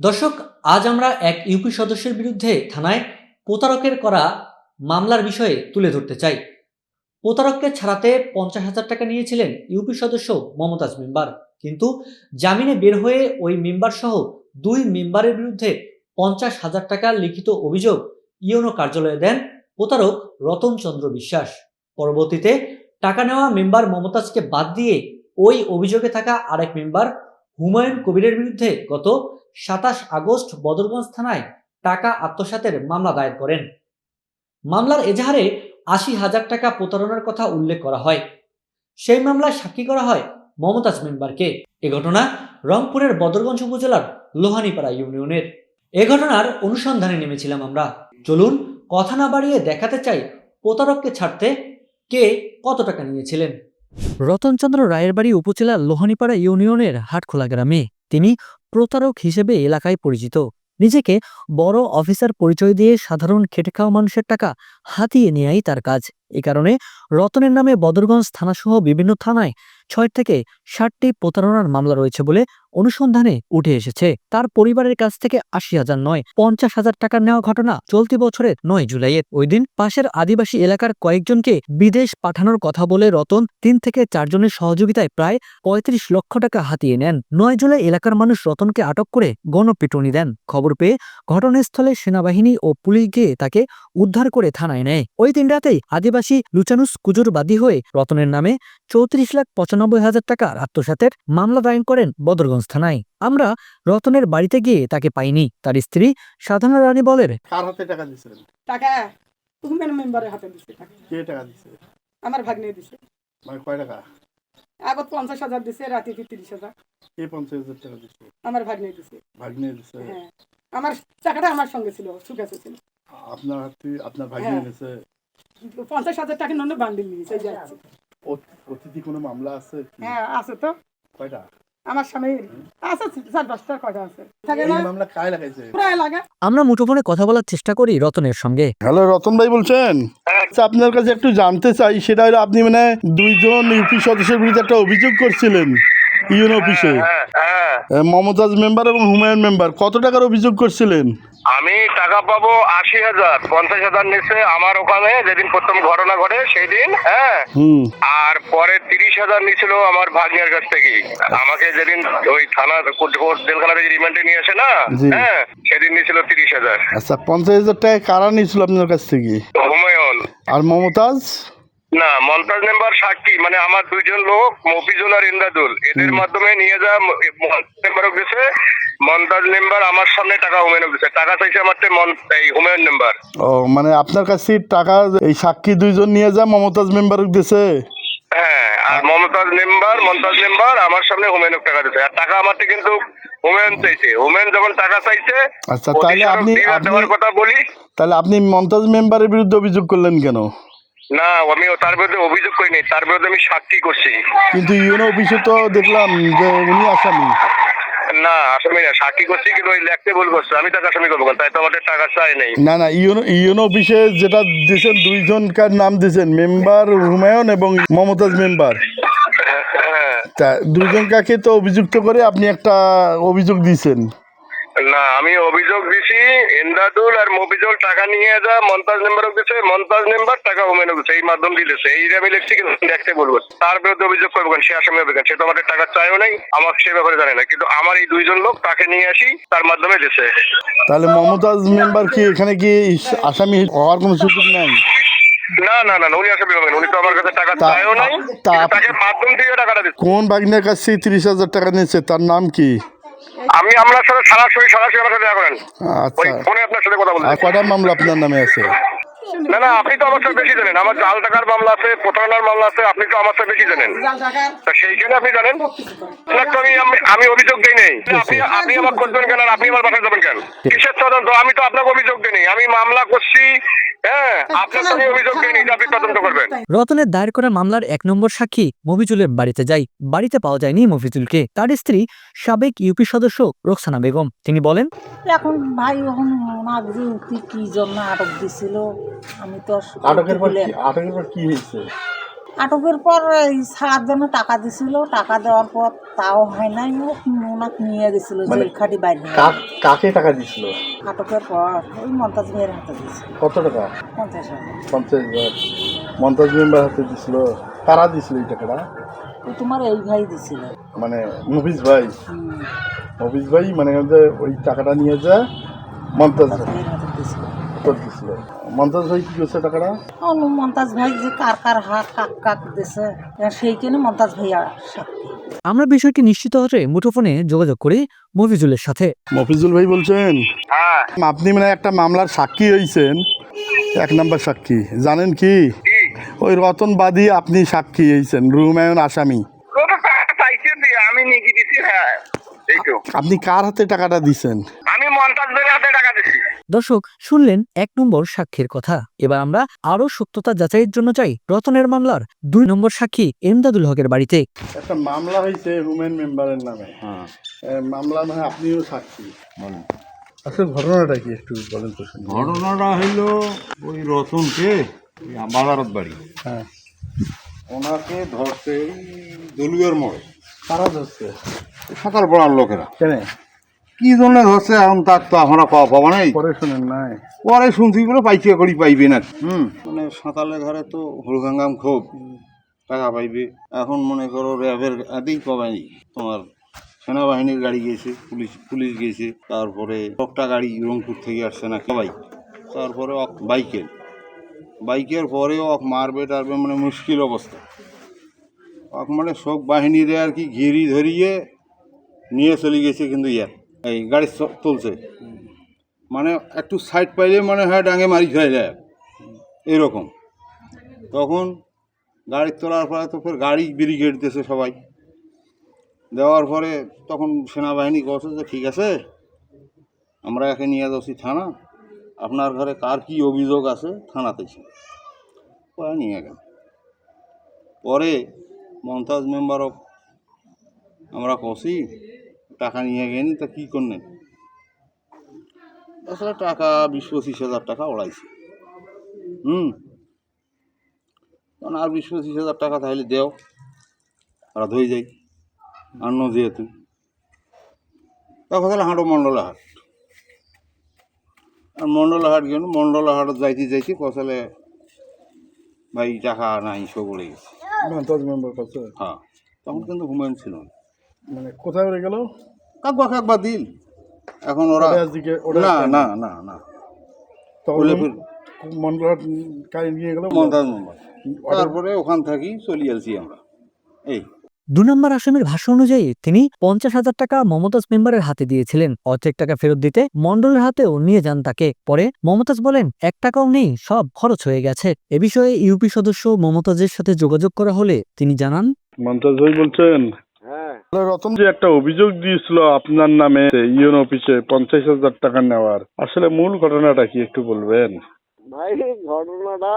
দর্শক, আজ আমরা এক ইউপি সদস্যের বিরুদ্ধে থানায় প্রতারকের করা মামলার বিষয়ে তুলে ধরতে চাই। প্রতারককে ছাড়াতে পঞ্চাশ হাজার টাকা নিয়েছিলেন ইউপি সদস্য মমতাজ মেম্বার। কিন্তু জামিনে বের হয়ে ওই মেম্বার সহ দুই মেম্বারের বিরুদ্ধে পঞ্চাশ হাজার টাকার লিখিত অভিযোগ ইউনো কার্যালয়ে দেন প্রতারক রতন চন্দ্র বিশ্বাস। পরবর্তীতে টাকা নেওয়া মেম্বার মমতাজকে বাদ দিয়ে ওই অভিযোগে থাকা আরেক মেম্বার হুমায়ুন কবিরের বিরুদ্ধে গত সাতাশ আগস্ট বদরগঞ্জ থানায় টাকা আত্মসাতের মামলা দায়ের করেন। মামলার এজাহারে আশি হাজার টাকা প্রতারণার কথা উল্লেখ করা হয়। সেই মামলায় সাক্ষী করা হয় মমতাজ মেম্বারকে। এ ঘটনা রংপুরের বদরগঞ্জ উপজেলার লোহানীপাড়া ইউনিয়নের। এ ঘটনার অনুসন্ধানে নেমেছিলাম আমরা। চলুন কথা না বাড়িয়ে দেখাতে চাই প্রতারককে ছাড়তে কে কত টাকা নিয়েছিলেন। রতনচন্দ্র রায়ের বাড়ি উপজেলার লোহানীপাড়া ইউনিয়নের হাটখোলা গ্রামে। তিনি প্রতারক হিসেবে এলাকায় পরিচিত। নিজেকে বড় অফিসার পরিচয় দিয়ে সাধারণ খেটে খাওয়া মানুষের টাকা হাতিয়ে নেয়াই তার কাজ। এ কারণে রতনের নামে বদরগঞ্জ থানাসহ বিভিন্ন থানায় ছয় থেকে ষাটটি প্রতারণার মামলা রয়েছে বলে অনুসন্ধানে উঠে এসেছে। তার পরিবারের কাছ থেকে আশি হাজার নয়, পঞ্চাশ হাজার টাকার নেওয়া ঘটনা চলতি বছরের নয় জুলাইয়ের। ওই দিন পাশের আদিবাসী এলাকার কয়েকজনকে বিদেশ পাঠানোর কথা বলে রতন তিন থেকে চারজনের সহযোগিতায় প্রায় পঁয়ত্রিশ লক্ষ টাকা হাতিয়ে নেন। নয় জুলাই এলাকার মানুষ রতনকে আটক করে গণপিটুনি দেন। খবর পেয়ে ঘটনাস্থলে সেনাবাহিনী ও পুলিশ গিয়ে তাকে উদ্ধার করে থানায় নেয় ওই দিন রাতেই আদিবাসী লুচানুস কুজুর বাদী হয়ে রতনের নামে চৌত্রিশ লাখ পঁচানব্বই হাজার টাকার আত্মসাতের মামলা দায়ের করেন বদরগঞ্জ থানায়। আমরা রতনের বাড়িতে গিয়ে তাকে পাইনি। তার স্ত্রী সাধনা রানী বলেন কার হাতে টাকা দিছিলেন টাকা হুমেন মেম্বারের হাতে দিছে টাকা? কে টাকা দিছে আমার ভাগ্নে দিছে মানে কয় টাকা? আগত পঞ্চাশ হাজার দিছে রাতে তিরিশ হাজার। কে পঞ্চাশ হাজার টাকা দিছে আমার ভাগ্নে দিছে ভাগ্নে দিছে হ্যাঁ। আমার টাকাটা আমার সঙ্গে ছিল সুখেছে ছিল। আপনার হাতে আপনার ভাগ্নে হ্যাঁ। নিছে পঞ্চাশ হাজার টাকা নন্য বান্ডিল নিয়েছে এই যে আছে। অত- অতিথি কোনো মামলা আছে হ্যাঁ আছে তো। কয়টা? আমার স্বামী আছে চার পাঁচটা কয়টা আছে। থাকে এই না? মামলা কায় লাগাইছে? প্রায় লাগে। আমরা মুঠোফোনে কথা বলার চেষ্টা করি রতনের সঙ্গে। হ্যালো রতন ভাই বলছেন? আচ্ছা আপনার কাছে একটু জানতে চাই সেটা হলো আপনি মানে দুইজন ইউপি সদস্যের বিরুদ্ধে একটা অভিযোগ করছিলেন। ইউন অফিসে? হ্যাঁ হ্যাঁ এ, মমতাজ মেম্বার এবং হুমায়ুন মেম্বার কত টাকার অভিযোগ করছিলেন? আমি টাকা পাবো আশি হাজার পঞ্চাশ হাজার নিচ্ছে আমার ওখানে যেদিন প্রথম ঘটনা ঘটে সেই দিন হ্যাঁ আর পরে তিরিশ হাজার নিছিল আমার ভাগ্নের কাছ থেকে। আমাকে যেদিন ওই থানা কোর্ট- কোর্ট জেলখানা থেকে রিমান্ডে নিয়ে আসে না হ্যাঁ সেদিন নিছিল তিরিশ হাজার। আচ্ছা পঞ্চাশ হাজার টাকা কারা নিয়েছিল আপনার কাছ থেকে? হুমায়ুন। আর মমতাজ? না মমতাজ মেম্বার সাক্ষী মানে আমার দুইজন লোক মফিজুল আর ইন্দাদুল এদের মাধ্যমে নিয়ে যা মেম্বারক দিছে মমতাজ মেম্বার আমার সামনে টাকা দিছে টাকা চাইছে আমার মন- এই হুমায়ুন মেম্বার। ও মানে আপনার কাছে টাকা এই সাক্ষী দুইজন নিয়ে যা মমতাজ মেম্বার দিছে হ্যাঁ আর মমতাজ মেম্বার মমতাজ মেম্বার আমার সামনে হুমায়ুনক টাকা দিতে আর টাকা আমার কিন্তু হুমায়ুন চাইছে। হুমায়ুন যখন টাকা চাইছে আচ্ছা, তাহলে আপনি- কথা বলি। তাহলে আপনি মমতাজ মেম্বারের বিরুদ্ধে অভিযোগ করলেন কেন? না আমি তার বিরুদ্ধে অভিযোগ করিনি তার বিরুদ্ধে আমি সাক্ষী করছি। কিন্তু ইউনো অফিসে তো দেখলাম যে উনি আসামি। না আসামি না সাক্ষী করছি কিন্তু ওই লেখতে ভুল করছে আমি তাকে আসামি করব তাই তো আমাদের টাকা চাই নাই। না না ইউনো ইউনো অফিসে যেটা দিয়েছেন দুইজনকার নাম দিয়েছেন মেম্বার হুমায়ুন এবং মমতাজ মেম্বার। হ্যাঁ, হ্যাঁ। তা দুইজনকাকে তো অভিযুক্ত করে আপনি একটা অভিযোগ দিয়েছেন। না আমি অভিযোগ দিছি ইন্দাদুল আর মফিজুল টাকা নিয়ে যা মমতাজ মেম্বারক দিছে মমতাজ মেম্বার টাকা হুমায়ুনক দিছে এই মাধ্যম দিতেছে এই আমি লিখছি কিন্তু দেখতে বলব তার বিরুদ্ধে অভিযোগ করব কেন? সে আসামি হবে কেন? সে তো আমাদের টাকা চাইও নাই আমার সে ব্যাপারে জানে না। কিন্তু আমার এই দুইজন লোক তাকে নিয়ে আসি তার মাধ্যমে দিছে। তাহলে মমতাজ মেম্বার কি এখানে কি আসামি হওয়ার কোনো সুযোগ নাই? না না না না, উনি আসামি হবেন উনি তো আমার কাছে টাকা চাইও নাই তাকে মাধ্যম দিয়ে টাকাটা দিচ্ছে কোন বাগনের কাছে তিরিশ হাজার টাকা নিয়েছে তার নাম কি? আমি আপনার সাথে সরাসরি সরাসরি আমার সাথে দেখা করেন। ওই আচ্ছা ফোনে আপনার সাথে কথা আর বলছি কটা মামলা আপনার নামে আছে? না না আপনি তো আমার সাথে বেশি জানেন। আমার জাল টাকার মামলা আছে প্রতারণার মামলা আছে আপনি তো আমার সাথে বেশি জানেন। তা সেইখানে আপনি জানেন। তো আমি আমি- অভিযোগ দিই নেই। আপনি আপনি আমার করবেন কেন আর আপনি আমার বাসায় যাবেন কেন? কিসের তদন্ত? আমি তো আপনাকে অভিযোগ দিই নেই। আমি মামলা করছি হ্যাঁ রতনের দায়ের করা মামলার এক নম্বর সাক্ষী মফিজুলের বাড়িতে যাই বাড়িতে পাওয়া যায়নি মফিজুলকে। তার স্ত্রী সাবেক ইউপি সদস্য রোকসানা বেগম। তিনি বলেন এখন ভাই এখন বুঝি কি জন্য আটক দিছিল? আমি তো আটকের পর কি- আটকের পর কি হয়েছে? আটকের পর এই ছাড়ার জন্য টাকা দিছিল। টাকা দেওয়ার পর তাও হয় নাই। ওনাকে নিয়ে গেছিল মানে খাটি বাইরে কাকে টাকা দিছিল? আটকের পর ওই মমতাজ মেয়ের হাতে দিছিল। কত টাকা? পঞ্চাশ হাজার। পঞ্চাশ হাজার। মন্তাজ মেম্বার হাতে দিছিল। কারা দিছিল এই টাকাটা? তোমার এই ভাই দিছিল। মানে মফিজ ভাই? মফিজ ভাই মানে ওই টাকাটা নিয়ে যা মন্তাজ মমতাজ হাতে দিছিল। মন্তাজ ভাই কি করছে টাকাটা? মমতাজ ভাই যে কার কার হাত কাক কাক দিছে সেইখানে মমতাজ ভাইয়া সাক্ষী আমরা বিষয়টি নিশ্চিত হতে মুঠোফোনে যোগাযোগ করি মফিজুলের সাথে। মফিজুল ভাই বলছেন? হ্যাঁ। আপনি মানে একটা মামলার সাক্ষী হয়েছেন এক নাম্বার সাক্ষী জানেন কি? ওই রতন বাদী আপনি সাক্ষী হয়েছেন রুমায়ুন আসামি। হ্যাঁ আপনি কার হাতে টাকাটা দিছেন? আমি মন্তাজ বের হাতে টাকা দিছি। দর্শক শুনলেন এক নম্বর সাক্ষীর কথা। এবার আমরা আরও সত্যতা যাচাইয়ের জন্য চাই রতনের মামলার। দুই নম্বর সাক্ষী এমদাদুল হকের বাড়িতে। একটা মামলা হয়েছে হুমেন মেম্বারের নামে। মামলা মানে আপনিও সাক্ষী। আসলে ঘটনাটা কি একটু বলেন তো ঘটনাটা হইল ওই রতনকে ওই বাজারত বাড়ি। হ্যাঁ। ওনাকে ধরতে দলুয়ার মোড়ে। কারা ধরছে? সাঁতার পড়ার লোকেরা। কেন? কি জন্য ধরছে? এখন তার তো আমরা পাওয়া পাবো নাই। পরে শুনেন নাই। পরে শুনছি বলে পাইছে করি পাইবে না। হুম। মানে সাঁতালের ঘরে তো হলগাঙ্গাম খুব। টাকা পাইবে। এখন মনে করো র্যাবের আদেই পাবাই তোমার সেনাবাহিনীর গাড়ি গেছে পুলিশ পুলিশ গেছে। তারপরে একটা গাড়ি রংপুর থেকে আসছে না সবাই তারপরে অক বাইকের বাইকের পরেও অক মারবে টারবে মানে মুশকিল অবস্থা। অক মানে সব বাহিনীরে আর কি ঘিরি ধরিয়ে নিয়ে চলে গেছে কিন্তু ইয়ার। এই গাড়ি চলছে মানে একটু সাইড পাইলে মানে হয় ডাঙে মারি খেয়ে যায়। এরকম। তখন গাড়ি তোলার পরে তো ফের গাড়ি ব্যারিকেড দিয়েছে সবাই। দেওয়ার পরে তখন সেনাবাহিনী কছে যে, ঠিক আছে, আমরা একে নিয়ে যাচ্ছি থানা। আপনার ঘরে কার কি অভিযোগ আছে, থানাতে পরে নিয়ে গেল। পরে মমতাজ মেম্বারও আমরা কষি টাকা নিয়ে গেনি তা কী করলেন? আসলে টাকা বিশ পঁচিশ হাজার টাকা ওড়াইছে। হুম? তখন আর বিশ পঁচিশ হাজার টাকা তাহলে দেও ওরা ধরে যাই আর ন যেহেতু। তখন তাহলে হাঁটো মণ্ডলা হাট। আর মণ্ডলা হাট গেল মণ্ডলা হাট যাইতে যাইতে কষালে ভাই টাকা নাই সব গেছে। হ্যাঁ তখন কিন্তু হুমায়ুন ছিল না। মানে কোথায় উড়ে গেল? কাকবা কাকবা দিল এখন ওরা না না না না। তখন বলে ফের মন্ডলাট কারি নিয়ে গেল? মমতাজ মোহাম্মদ তারপরে ওখান থেকেই চলে আমরা। এই। দু নম্বর আসামির ভাষ্য অনুযায়ী তিনি পঞ্চাশ হাজার টাকা মমতাজ মেম্বারের হাতে দিয়েছিলেন। অর্ধেক টাকা ফেরত দিতে মন্ডলের হাতেও নিয়ে যান তাকে। পরে মমতাজ বলেন এক টাকাও নেই সব খরচ হয়ে গেছে। এ বিষয়ে ইউপি সদস্য মমতাজের সাথে যোগাযোগ করা হলে তিনি জানান মন্তাজ ভাই বলছেন রতন? যে একটা অভিযোগ দিয়েছিল আপনার নামে ইউন অফিসে পঞ্চাশ হাজার টাকা নেওয়ার আসলে মূল ঘটনাটা কি একটু বলবেন? ভাই ঘটনাটা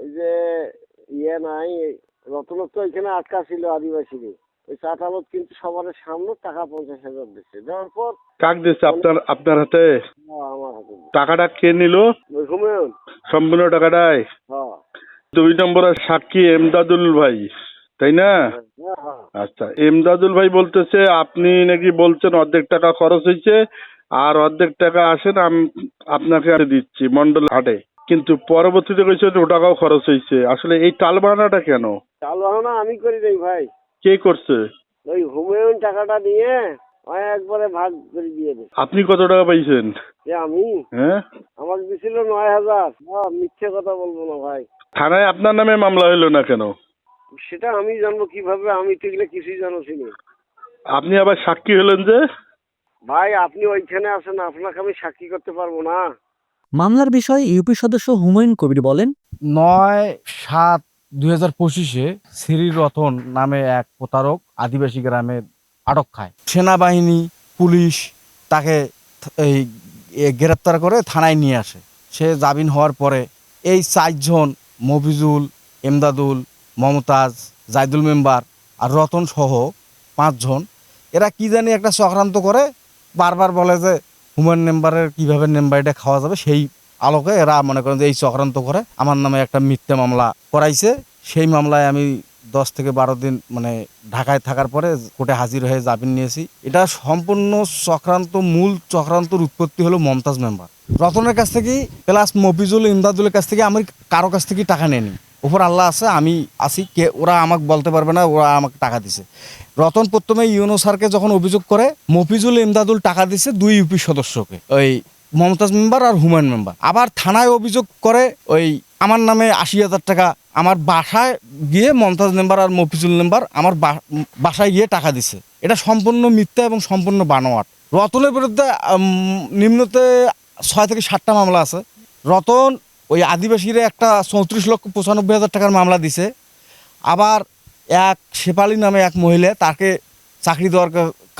ওই যে ইয়ে নাই তো এখানে আটকা ছিল আদিবাসীদের। ওই চাটালত কিন্তু সবার সামনে টাকা পঞ্চাশ হাজার দিচ্ছে। দেওয়ার পর কাক দিয়েছে আপনার আপনার হাতে? আমার হাতে টাকাটা কে নিল? সম্পূর্ণ টাকাটাই? হ্যাঁ। দুই নম্বরের সাক্ষী এমদাদুল ভাই। তাই না? হ্যাঁ হ্যাঁ আচ্ছা এমদাদুল ভাই বলতেছে আপনি নাকি বলছেন অর্ধেক টাকা খরচ হয়েছে আর অর্ধেক টাকা আসেন আম- আপনাকে আমি দিচ্ছি মন্ডল হাটে। কিন্তু পরবর্তীতে কইছে ও টাকাও খরচ হয়েছে। আসলে এই টাল বানাটা কেন? চাল বাহানা আমি করি নাই ভাই। কে করছে? ওই হুমায়ুন টাকাটা নিয়ে একবারে ভাগ করে দিয়ে দে আপনি কত টাকা পাইছেন? আমি? হ্যাঁ? আমাকে দিছিল নয় হাজার। হ্যাঁ মিথ্যে কথা বলব না ভাই। থানায় আপনার নামে মামলা হইল না কেন? সেটা আমি জানব কীভাবে আমি ঠিকলে কিছুই জানোছি না আপনি আবার সাক্ষী হলেন যে? ভাই আপনি ওইখানে আছেন আপনাকে আমি সাক্ষী করতে পারব না। মামলার বিষয়ে ইউপি সদস্য হুমায়ুন কবির বলেন নয় সাত দুই হাজার পঁচিশে শ্রী রতন নামে এক প্রতারক আদিবাসী গ্রামে আটক খায়। সেনাবাহিনী পুলিশ তাকে এই গ্রেপ্তার করে থানায় নিয়ে আসে। সে জামিন হওয়ার পরে এই চারজন মফিজুল এমদাদুল মমতাজ, জাইদুল মেম্বার আর রতন সহ পাঁচজন, এরা কি জানি একটা চক্রান্ত করে, বারবার বলে যে হুমায়ুন মেম্বারের কীভাবে মেম্বারটা খাওয়া যাবে, সেই আলোকে এরা মনে করেন যে এই চক্রান্ত করে। আমার নামে একটা মিথ্যা মামলা করাইছে। সেই মামলায় আমি দশ থেকে বারো দিন মানে ঢাকায় থাকার পরে কোর্টে হাজির হয়ে জামিন নিয়েছি। এটা সম্পূর্ণ চক্রান্ত, মূল চক্রান্তর উৎপত্তি হলো মমতাজ মেম্বার। রতনের কাছ থেকে, প্লাস মফিজুল ইমদাদুলের কাছ থেকে আমি কারও কাছ থেকে টাকা নেয়নি ওপর আল্লাহ আছে, আমি আছি, কে ওরা আমাকে বলতে পারবে না, ওরা আমাকে টাকা দিছে। রতন প্রথমে ইউনো স্যারকে যখন অভিযোগ করে, মফিজুল ইমদাদুল টাকা দিছে দুই ইউপি সদস্যকে, ওই মমতাজ মেম্বার আর হুমায়ুন মেম্বার। আবার থানায় অভিযোগ করে, ওই আমার নামে আশি হাজার টাকা, আমার বাসায় গিয়ে মমতাজ মেম্বার আর মফিজুল মেম্বার আমার বাসায় গিয়ে টাকা দিছে। এটা সম্পূর্ণ মিথ্যা এবং সম্পূর্ণ বানোয়াট। রতনের বিরুদ্ধে নিম্নতে ছয় থেকে সাতটা মামলা আছে। রতন ওই আদিবাসীরা একটা চৌত্রিশ লক্ষ পঁচানব্বই হাজার টাকার মামলা দিছে। আবার এক শেপালি নামে এক মহিলা, তাকে চাকরি দেওয়ার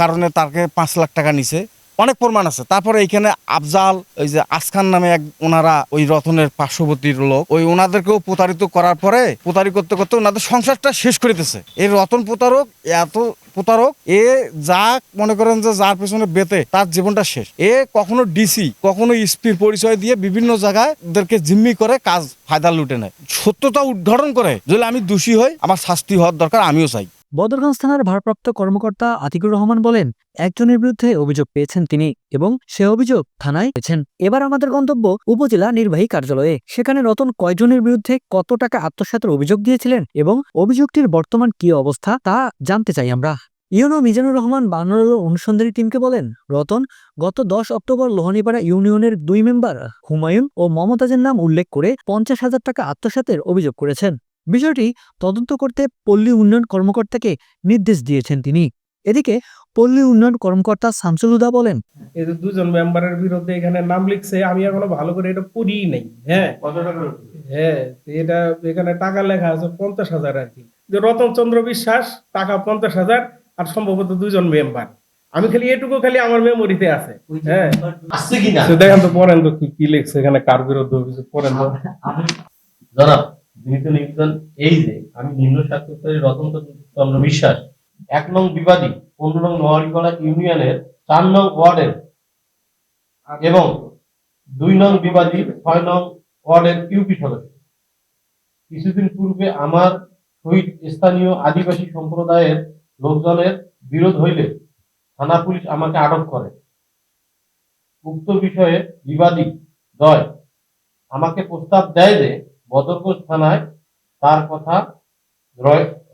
কারণে তাকে পাঁচ লাখ টাকা নিছে। অনেক প্রমাণ আছে। তারপরে এইখানে আফজাল, ওই যে আসখান নামে এক ওনারা ওই রতনের পার্শ্ববর্তীর লোক, ওই ওনাদেরকেও প্রতারিত করার পরে প্রতারিত করতে করতে ওনাদের সংসারটা শেষ করিতেছে এই রতন প্রতারক এত প্রতারক, এ যা মনে করেন যে যার পেছনে বেতে তার জীবনটা শেষ। এ কখনো ডিসি, কখনো স্পির পরিচয় দিয়ে বিভিন্ন জায়গায় ওদেরকে জিম্মি করে কাজ ফায়দা লুটে নেয়। সত্যতা উদ্ঘাটন করে, যদি আমি দোষী হই, আমার শাস্তি হওয়ার দরকার, আমিও চাই। বদরগঞ্জ থানার ভারপ্রাপ্ত কর্মকর্তা আতিকুর রহমান বলেন, একজনের বিরুদ্ধে অভিযোগ পেয়েছেন তিনি এবং সে অভিযোগ থানায় পেয়েছেন। এবার আমাদের গন্তব্য উপজেলা নির্বাহী কার্যালয়ে। সেখানে রতন কয়জনের বিরুদ্ধে কত টাকা আত্মসাতের অভিযোগ দিয়েছিলেন এবং অভিযোগটির বর্তমান কি অবস্থা তা জানতে চাই আমরা। ইউনো মিজানুর রহমান বানরল অনুসন্ধানী টিমকে বলেন, রতন, গত দশ অক্টোবর লোহানীপাড়া ইউনিয়নের দুই মেম্বার হুমায়ুন ও মমতাজের নাম উল্লেখ করে পঞ্চাশ হাজার টাকা আত্মসাতের অভিযোগ করেছেন। বিষয়টি তদন্ত করতে পল্লী উন্নয়ন কর্মকর্তাকে নির্দেশ দিয়েছেন তিনি। এদিকে পল্লী উন্নয়ন কর্মকর্তা শামসুল হুদা বলেন এই যে দুজন মেম্বারের বিরুদ্ধে এখানে নাম লিখছে আমি এখনও ভালো করে এটা পড়িই নাই হ্যাঁ। হ্যাঁ এটা এখানে টাকা লেখা আছে পঞ্চাশ হাজার আর কি। যে রতন চন্দ্র বিশ্বাস টাকা পঞ্চাশ হাজার আর সম্ভবত দুজন মেম্বার। আমি খালি এটুকু খালি আমার মেমোরিতে আছে হ্যাঁ। দেখেন তো পড়েন তো কি কি লিখছে এখানে কার বিরুদ্ধে অভিযোগ পড়েন তো। জনাব এই যে, আমি নিম্ন স্বাস্থ্যস্তরী রতন চন্দ্র বিশ্বাস, এক নং বিবাদী, পনেরো নং নোয়ারিপাড়া ইউনিয়নের চার নং ওয়ার্ডের এবং দুই নং বিবাদী, ছয় নং ওয়ার্ডের ইউপি সদস্য। কিছুদিন পূর্বে আমার সহিত স্থানীয় আদিবাসী সম্প্রদায়ের লোকজনের বিরোধ হইলে থানা পুলিশ আমাকে আটক করে। উক্ত বিষয়ে বিবাদী দয় আমাকে প্রস্তাব দেয় যে বদরগঞ্জ থানায় তার কথা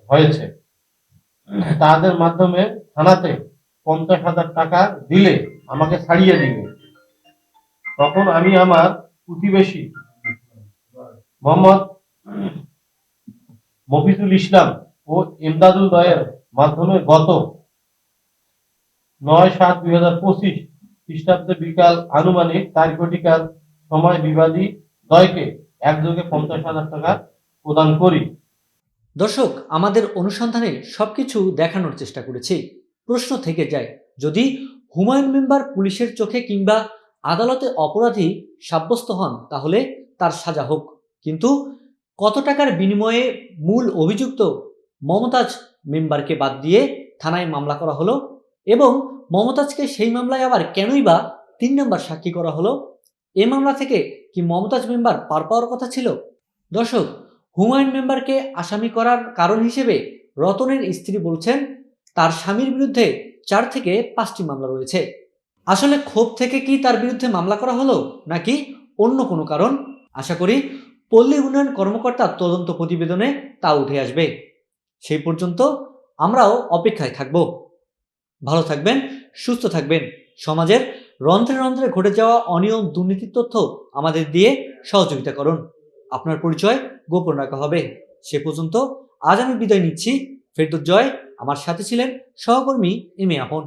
হয়েছে। তাদের মাধ্যমে থানাতে পঞ্চাশ হাজার টাকা দিলে আমাকে ছাড়িয়ে দিবে। তখন আমি আমার প্রতিবেশী মোহাম্মদ মফিজুল ইসলাম ও ইমদাদুল দয়ের মাধ্যমে গত নয় সাত দুই হাজার পঁচিশ খ্রিস্টাব্দে বিকাল আনুমানিক তারিখটিকার সময় বিবাদী দয়কে একযোগে পঞ্চাশ হাজার টাকা প্রদান করি। দর্শক, আমাদের অনুসন্ধানে সবকিছু দেখানোর চেষ্টা করেছি। প্রশ্ন থেকে যায়, যদি হুমায়ুন মেম্বার পুলিশের চোখে কিংবা আদালতে অপরাধী সাব্যস্ত হন, তাহলে তার সাজা হোক। কিন্তু কত টাকার বিনিময়ে মূল অভিযুক্ত মমতাজ মেম্বারকে বাদ দিয়ে থানায় মামলা করা হলো? এবং মমতাজকে সেই মামলায় আবার কেনই বা তিন নম্বর সাক্ষী করা হলো? এ মামলা থেকে কি মমতাজ মেম্বার পার পাওয়ার কথা ছিল? দর্শক, হুমায়ুন মেম্বারকে আসামি করার কারণ হিসেবে রতনের স্ত্রী বলছেন, তার স্বামীর বিরুদ্ধে চার থেকে পাঁচটি মামলা রয়েছে। আসলে ক্ষোভ থেকে কি তার বিরুদ্ধে মামলা করা হলো, নাকি অন্য কোনো কারণ? আশা করি পল্লী উন্নয়ন কর্মকর্তার তদন্ত প্রতিবেদনে তা উঠে আসবে। সেই পর্যন্ত আমরাও অপেক্ষায় থাকব। ভালো থাকবেন, সুস্থ থাকবেন। সমাজের রন্ধ্রে রন্ধ্রে ঘটে যাওয়া অনিয়ম, দুর্নীতির তথ্য আমাদের দিয়ে সহযোগিতা করুন। আপনার পরিচয় গোপন রাখা হবে। সে পর্যন্ত আজ আমি বিদায় নিচ্ছি। ফেরদুজ্জয় আমার সাথে ছিলেন সহকর্মী এম এ আপন